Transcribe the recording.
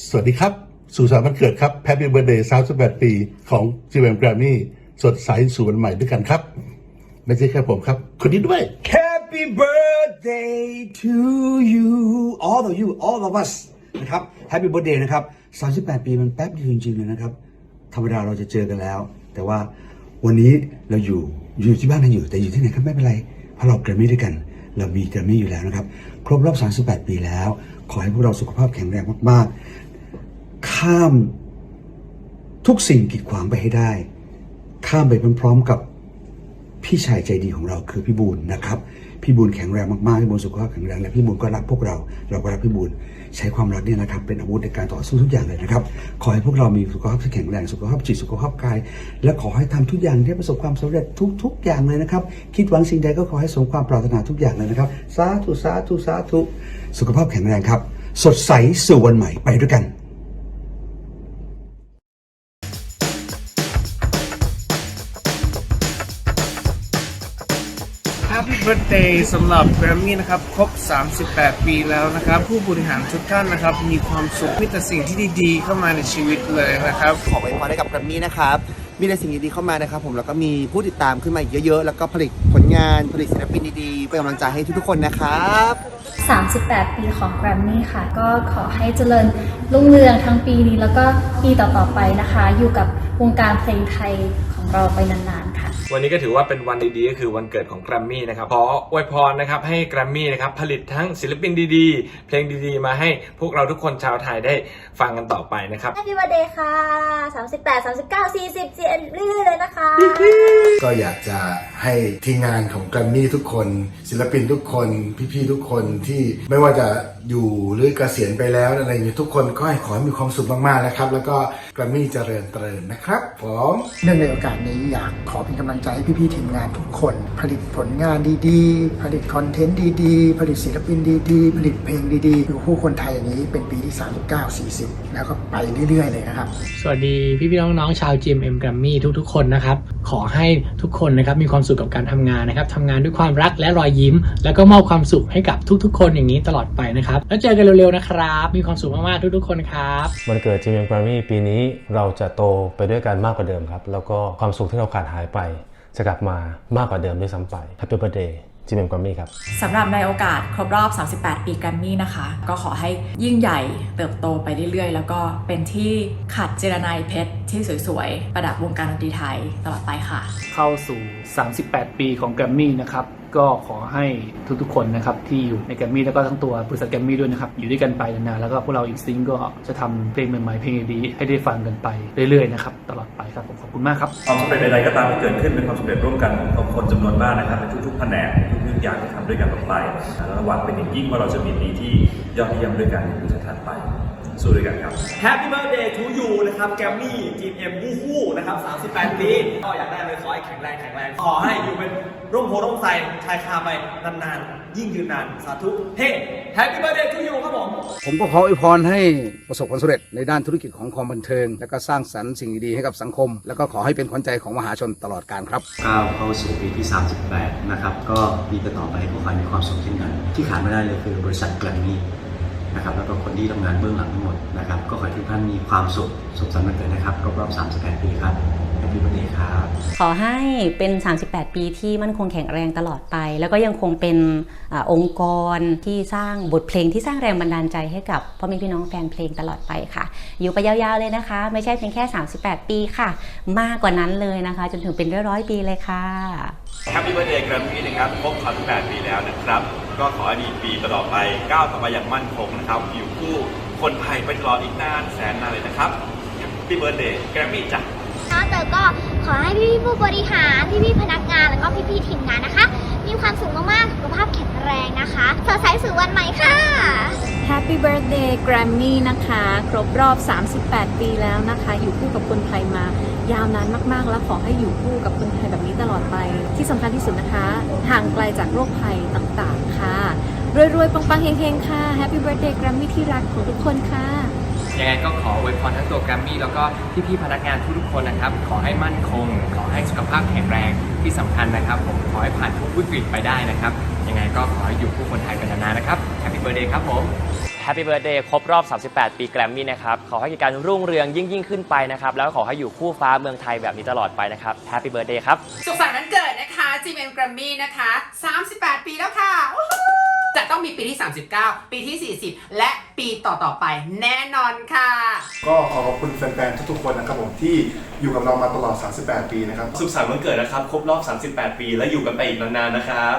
สวัสดีครับสุสานวันเกิดครับ Happy Birthday 38ปีของจีเอ็มแกรมมี่สดใสสู่วันใหม่ด้วยกันครับ ไม่ใช่แค่ผมครับ คนนี้ด้วย Happy birthday to you all of you all of us นะครับ Happy birthday นะครับ 38 ปีมันแป๊บเดียวจริงๆเลยนะครับ ธรรมดาเราจะเจอกันแล้ว แต่ว่าวันนี้เราอยู่อยู่ที่บ้านกันอยู่ แต่อยู่ที่ไหนก็ไม่เป็นไรเพราะเราแกรมมี่ด้วยกัน เรามีแกรมมี่อยู่แล้วนะครับ ครบรอบ 38 ปีแล้ว ขอให้พวกเราสุขภาพแข็งแรงมากๆ ข้ามทุกสิ่งกีดขวางไปให้ได้ ข้ามไปพร้อมๆกับพี่ชายใจดีของเราคือพี่บูลนะครับ พี่บูลแข็งแรงมากๆพี่บูลสุขภาพแข็งแรงและพี่บูลก็รักพวกเรา เราก็รักพี่บูลใช้ความรักเนี่ยนะครับ เป็นอาวุธในการต่อสู้ทุกอย่างเลยนะครับขอให้พวกเรามีสุขภาพที่แข็งแรงสุขภาพจิตสุขภาพกาย และขอให้ทำทุกอย่างที่ประสบความสำเร็จทุก ๆ อย่างเลยนะครับ คิดหวังสิ่งใดก็ขอให้สมความปรารถนาทุกอย่างเลยนะครับสาธุสาธุสาธุสุขภาพแข็งแรงครับ สดใสสู่วันใหม่ไปด้วยกัน Happy Birthday สำหรับแกรมมี่นะครับ ครบ 38 ปีแล้วนะครับ ผู้บริหารทุกท่านนะครับ มีความสุขมีแต่สิ่งที่ดีๆ เข้ามาในชีวิตเลยนะครับ ขอไว้พรให้กับแกรมมี่นะครับ มีแต่สิ่งดีๆเข้ามานะครับ ผมแล้วก็มีผู้ติดตามขึ้นมาอีกเยอะๆ แล้วก็ผลิตผลงานผลิตศิลปินดีๆเป็นกำลังใจให้ทุกๆคนนะครับ 38 ปีของแกรมมี่ค่ะ ก็ขอให้เจริญรุ่งเรืองทั้งปีนี้แล้วก็ปีต่อๆไปนะคะ อยู่กับวงการเพลงไทยของเราไปนานๆค่ะ วันนี้ก็ถือว่าเป็นวันดีๆก็คือวันเกิดของแกรมมี่นะครับขออวยพรนะครับให้แกรมมี่นะครับผลิตทั้งศิลปินดีๆ เพลงดีๆ มาให้พวกเราทุกคนชาวไทยได้ฟังกันต่อไปนะครับ Happy birthday ค่ะ 38 39 40 41เรื่อยๆเลยนะคะ ก็อยากจะ ให้ทีมงานของแกรมมี่ทุกคน ศิลปินทุกคนพี่ๆทุกคนที่ไม่ว่าจะอยู่หรือเกษียณไปแล้วอะไรอย่างนี้ทุกคนก็ให้ขอให้มีความสุขมากๆนะครับ แล้วก็แกรมมี่เจริญเตริญนะครับผมเนื่องในโอกาสนี้อยากขอเป็นกำลังใจให้พี่ๆทีมงานทุกคน ผลิตผลงานดีๆ ผลิตคอนเทนต์ดีๆ ผลิตศิลปินดีๆ ผลิตเพลงดีๆ อยู่คู่คนไทยอย่างนี้เป็นปีที่ 39 40 แล้วก็ไปเรื่อยๆ เลยนะครับ สวัสดีพี่พี่ๆน้องๆชาว GMM Grammy ทุกๆ คนนะครับ ขอให้ทุกคนนะครับมีความสุขกับการทำงานนะครับทำงานด้วยความรักและรอยยิ้ม แล้วก็มอบความสุขให้กับทุกๆ คนอย่างนี้ตลอดไปนะครับ แล้วเจอกันเร็วๆนะครับ มีความสุขมากๆทุกๆ คนครับวันเกิดจีเอ็มแกรมมี่ปีนี้เราจะโตไปด้วยกันมากกว่าเดิมครับ แล้วก็ความสุขที่เราขาดหายไป จะกลับมามากกว่าเดิมด้วยซ้ำไป Happy Birthday จีเอ็มแกรมมี่ครับสำหรับในโอกาสครบรอบ 38 ปีแกรมมี่นะคะ ก็ขอให้ยิ่งใหญ่เติบโตไปเรื่อยๆ แล้วก็เป็นที่ขัดเจรนายเพชร ที่สวยๆ ประดับวงการดนตรีไทยตลอดไปค่ะ เข้าสู่ 38 ปีของแกรมมี่นะครับ ก็ขอให้ทุกๆคนนะครับ ที่อยู่ในแกรมมี่แล้วก็ทั้งตัวบริษัทแกรมมี่ด้วยนะครับ อยู่ด้วยกันไปนานๆแล้วก็พวกเราอีกซิงก็จะทำเพลงใหม่ๆเพลงดีๆให้ได้ฟังกันไปเรื่อยๆนะครับตลอดไปครับผมขอบคุณมากครับ ความสำเร็จใดๆก็ตามที่เกิดขึ้นเป็นความสำเร็จร่วมกันของคนจำนวนมากนะครับในทุกๆแผนกทุกๆอย่างที่ทำด้วยกันต่อไปและหวังเป็นอย่างยิ่งว่าเราจะมีปีที่ยอดเยี่ยมด้วยกันในปีถัดๆไป สู้ด้วยกันครับ Happy birthday to you นะครับแกรมมี่ทีมเอ็มคู่คู่นะครับ 38 ปี ก็อยากได้เลยขอให้แข็งแรงแข็งแรง ขอให้อยู่เป็นร่มโพร่มไทรชายคาไปนานๆ ยิ่งยืนนาน สาธุ เฮ้ Happy birthday to you ครับผม ผมก็ขออวยพรให้ประสบความสำเร็จในด้านธุรกิจของความบันเทิง และก็สร้างสรรค์สิ่งดีๆให้กับสังคม แล้วก็ขอให้เป็นขวัญใจของมหาชนตลอดกาลครับก้าวเข้าสู่ปีที่ 38 นะครับ ก็ปีต่อไปขอให้มีความสุขเช่นกัน ที่ขาดไม่ได้เลยคือบริษัทแกรมมี่ นะครับแล้วก็คนที่ทำงานเบื้องหลังทั้งหมดนะครับ ก็ขอให้ทุกท่านมีความสุขสุขสันต์วันเกิดนะครับครบรอบ 38 ปีครับ Happy birthday ครับ ขอให้เป็น 38 ปีที่มั่นคงแข็งแรงตลอดไป แล้วก็ยังคงเป็นอาองค์กรที่สร้างบทเพลงที่สร้างแรงบันดาลใจให้กับพ่อแม่พี่น้องแฟนเพลงตลอดไปค่ะ อยู่ไปยาวๆเลยนะคะ ไม่ใช่เพียงแค่ 38 ปีค่ะ มากกว่านั้นเลยนะคะ จนถึงเป็นร้อยๆปีเลยค่ะ Happy Birthday แกรมมี่นะครับครบ38ปีแล้วนะครับ ก็ขอให้มีปีต่อไปก้าวต่อไปอย่างมั่นคงนะครับ อยู่คู่คนไทยไปตลอดอีกนานแสนนานเลยนะครับ Happy Birthday แกรมมี่จ้ะ แต่ก็ขอให้พี่ๆผู้บริหาร พี่ๆพนักงานแล้วก็พี่ๆทีมงานนะคะ มีความสุขมากๆ สุขภาพแข็งแรงนะคะสดใสสู่วันใหม่ค่ะ Happy Birthday Grammy นะคะ ครบรอบ 38 ปีแล้วนะคะ อยู่คู่กับคนไทยมายาวนานมากๆ แล้วขอให้อยู่คู่กับคนไทยแบบนี้ตลอดไป ที่สำคัญที่สุดนะคะห่างไกลจากโรคภัยต่างๆค่ะรวยๆปังๆเฮงๆ ค่ะ Happy Birthday Grammy ที่รักของทุกคนค่ะ ยังไงก็ขออวยพรทั้งตัวแกรมมี่แล้วก็พี่ๆพนักงานทุกๆคนนะครับ ขอให้มั่นคง ขอให้สุขภาพแข็งแรงที่สำคัญนะครับ ผมขอให้ผ่านทุกวิกฤตไปได้นะครับ ยังไงก็ขอให้อยู่คู่คนไทยกันนานๆนะครับ Happy Birthday ครับผมแฮปปี้เบิร์ดเดย์ครบรอบ 38 ปีแกรมมี่นะครับ ขอให้กิจการรุ่งเรืองยิ่งยิ่งขึ้นไปนะครับ แล้วก็ขอให้อยู่คู่ฟ้าเมืองไทยแบบนี้ตลอดไปนะครับแฮปปี้เบิร์ดเดย์ครับ สุขสันต์วันเกิดนะคะ GMM Grammy นะคะ 38 ปีแล้วค่ะวู้ฮู้ จะต้องมีปีที่ 39 ปีที่ 40 และปีต่อๆไปแน่นอนค่ะ ก็ขอขอบคุณแฟนๆทุกๆคนนะครับผมที่อยู่กับเรามาตลอด 38 ปีนะครับ สุขสันต์วันเกิดนะครับ ครบรอบ 38 ปี และอยู่กันไปอีกนานๆนะครับ